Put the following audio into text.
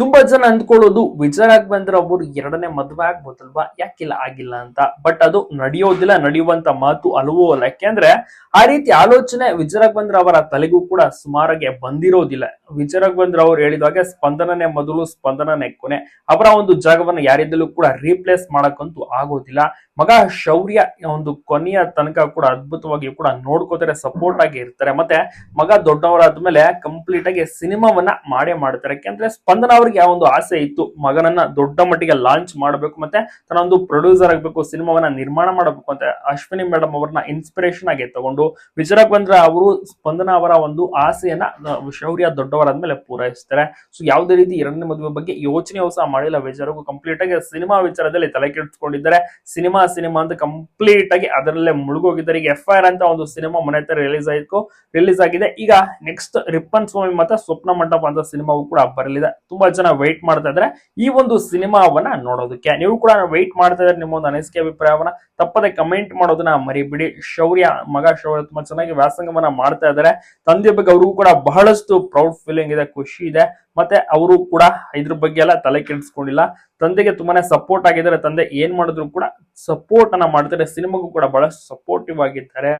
ತುಂಬಾ ಜನ ಅಂದ್ಕೊಳ್ಳೋದು ವಿಜಯ್ ರಾಘವೇಂದ್ರ ಅವರು ಎರಡನೇ ಮದುವೆ ಆಗ್ಬೋದಲ್ವಾ? ಯಾಕಿಲ್ಲ, ಆಗಿಲ್ಲ ಅಂತ. ಬಟ್ ಅದು ನಡೆಯೋದಿಲ್ಲ, ನಡೆಯುವಂತ ಮಾತು ಅಲ್ವೋ ಅಲ್ಲ ಯಾಕೆಂದ್ರೆ ಆ ರೀತಿ ಆಲೋಚನೆ ವಿಜಯ್ ರಾಘವೇಂದ್ರ ಅವರ ತಲೆಗೂ ಕೂಡ ಸುಮಾರಾಗೆ ಬಂದಿರೋದಿಲ್ಲ. ವಿಜಯ್ ರಾಘವೇಂದ್ರ ಅವರು ಹೇಳಿದ ಹಾಗೆ ಸ್ಪಂದನನೇ ಮೊದಲು, ಸ್ಪಂದನನೇ ಕೊನೆ. ಅವರ ಒಂದು ಜಾಗವನ್ನು ಯಾರಿದ್ದಲ್ಲೂ ಕೂಡ ರೀಪ್ಲೇಸ್ ಮಾಡಕ್ಕಂತೂ ಆಗೋದಿಲ್ಲ. ಮಗ ಶೌರ್ಯ ಒಂದು ಕೊನೆಯ ತನಕ ಕೂಡ ಅದ್ಭುತವಾಗಿ ಕೂಡ ನೋಡ್ಕೋತಾರೆ ಸಪೋರ್ಟ್ ಆಗಿ ಇರ್ತಾರೆ. ಮತ್ತೆ ಮಗ ದೊಡ್ಡವರಾದ್ಮೇಲೆ ಕಂಪ್ಲೀಟ್ ಆಗಿ ಸಿನಿಮಾವನ್ನ ಮಾಡೇ ಮಾಡ್ತಾರೆ. ಯಾಕೆಂದ್ರೆ ಸ್ಪಂದನ ಅವ್ರಿಗೆ ಆ ಒಂದು ಆಸೆ ಇತ್ತು, ಮಗನನ್ನ ದೊಡ್ಡ ಮಟ್ಟಿಗೆ ಲಾಂಚ್ ಮಾಡಬೇಕು ಮತ್ತೆ ತನ್ನ ಒಂದು ಪ್ರೊಡ್ಯೂಸರ್ ಆಗಬೇಕು, ಸಿನಿಮಾವನ್ನ ನಿರ್ಮಾಣ ಮಾಡಬೇಕು ಅಂತ ಅಶ್ವಿನಿ ಮೇಡಮ್ ಅವ್ರನ್ನ ಇನ್ಸ್ಪಿರೇಷನ್ ಆಗಿ ತಗೊಂಡು ವಿಜಯ ಬಂದ್ರೆ ಅವರು ಸ್ಪಂದನ ಅವರ ಒಂದು ಆಸೆಯನ್ನ ಶೌರ್ಯ ದೊಡ್ಡವರಾದ ಮೇಲೆ ಪೂರೈಸ್ತಾರೆ. ಸೊ ಯಾವುದೇ ರೀತಿ ಎರಡನೇ ಮದುವೆ ಬಗ್ಗೆ ಯೋಚನೆ ಸಹ ಮಾಡಿಲ್ಲ. ವಿಜಯಗೂ ಕಂಪ್ಲೀಟ್ ಆಗಿ ಸಿನಿಮಾ ವಿಚಾರದಲ್ಲಿ ತಲೆ ಕೆಡಿಸ್ಕೊಂಡಿದ್ದಾರೆ. ಸಿನಿಮಾ ಸಿನಿಮಾ ಅಂತ ಕಂಪ್ಲೀಟ್ ಆಗಿ ಅದರಲ್ಲೇ ಮುಳುಗೋಗಿದ್ದಾರೆ. ಈಗ ಎಫ್ ಐ ಅಂತ ಒಂದು ಸಿನಿಮಾ ಮನೆ ಹತ್ರ ರಿಲೀಸ್ ಆಯ್ತು. ರಿಲೀಸ್ ಆಗಿದೆ. ಈಗ ನೆಕ್ಸ್ಟ್ ರಿಪ್ಪನ್ ಸ್ವಾಮಿ ಮತ್ತೆ ಸ್ವಪ್ನ ಮಂಟಪ ಅಂತ ಸಿನಿಮಾವು ಕೂಡ ಬರಲಿದೆ. ತುಂಬಾ ಜನ ವೆಯ್ಟ್ ಮಾಡ್ತಾ ಇದ್ದಾರೆ. ಈ ಒಂದು ಸಿನಿಮಾವನ್ನ ನೋಡೋದಕ್ಕೆ ನೀವು ಕೂಡ ವೆಯ್ಟ್ ಮಾಡ್ತಾ ಇದ್ರೆ ನಿಮ್ಮ ಒಂದು ಅನಿಸಿಕೆ, ಅಭಿಪ್ರಾಯವನ್ನ ತಪ್ಪದೆ ಕಮೆಂಟ್ ಮಾಡೋದನ್ನ ಮರಿಬಿಡಿ. ಶೌರ್ಯ, ಮಗ ಶೌರ್ಯ ತುಂಬಾ ಚೆನ್ನಾಗಿ ವ್ಯಾಸಂಗವನ್ನ ಮಾಡ್ತಾ ಇದ್ದಾರೆ. ತಂದೆ ಬಗ್ಗೆ ಅವ್ರಿಗೂ ಕೂಡ ಬಹಳಷ್ಟು ಪ್ರೌಡ್ ಫೀಲಿಂಗ್ ಇದೆ, ಖುಷಿ ಇದೆ. ಮತ್ತೆ ಅವರು ಕೂಡ ಇದ್ರ ಬಗ್ಗೆ ಎಲ್ಲ ತಲೆ ಕೆಡಿಸ್ಕೊಂಡಿಲ್ಲ. ತಂದೆಗೆ ತುಂಬಾನೇ ಸಪೋರ್ಟ್ ಆಗಿದ್ದಾರೆ. ತಂದೆ ಏನ್ ಮಾಡಿದ್ರು ಕೂಡ ಸಪೋರ್ಟ್ ಅನ್ನ ಮಾಡ್ತಾರೆ ಸಿನಿಮಾಗೂ ಕೂಡ ಬಹಳ ಸಪೋರ್ಟಿವ್ ಆಗಿದ್ದಾರೆ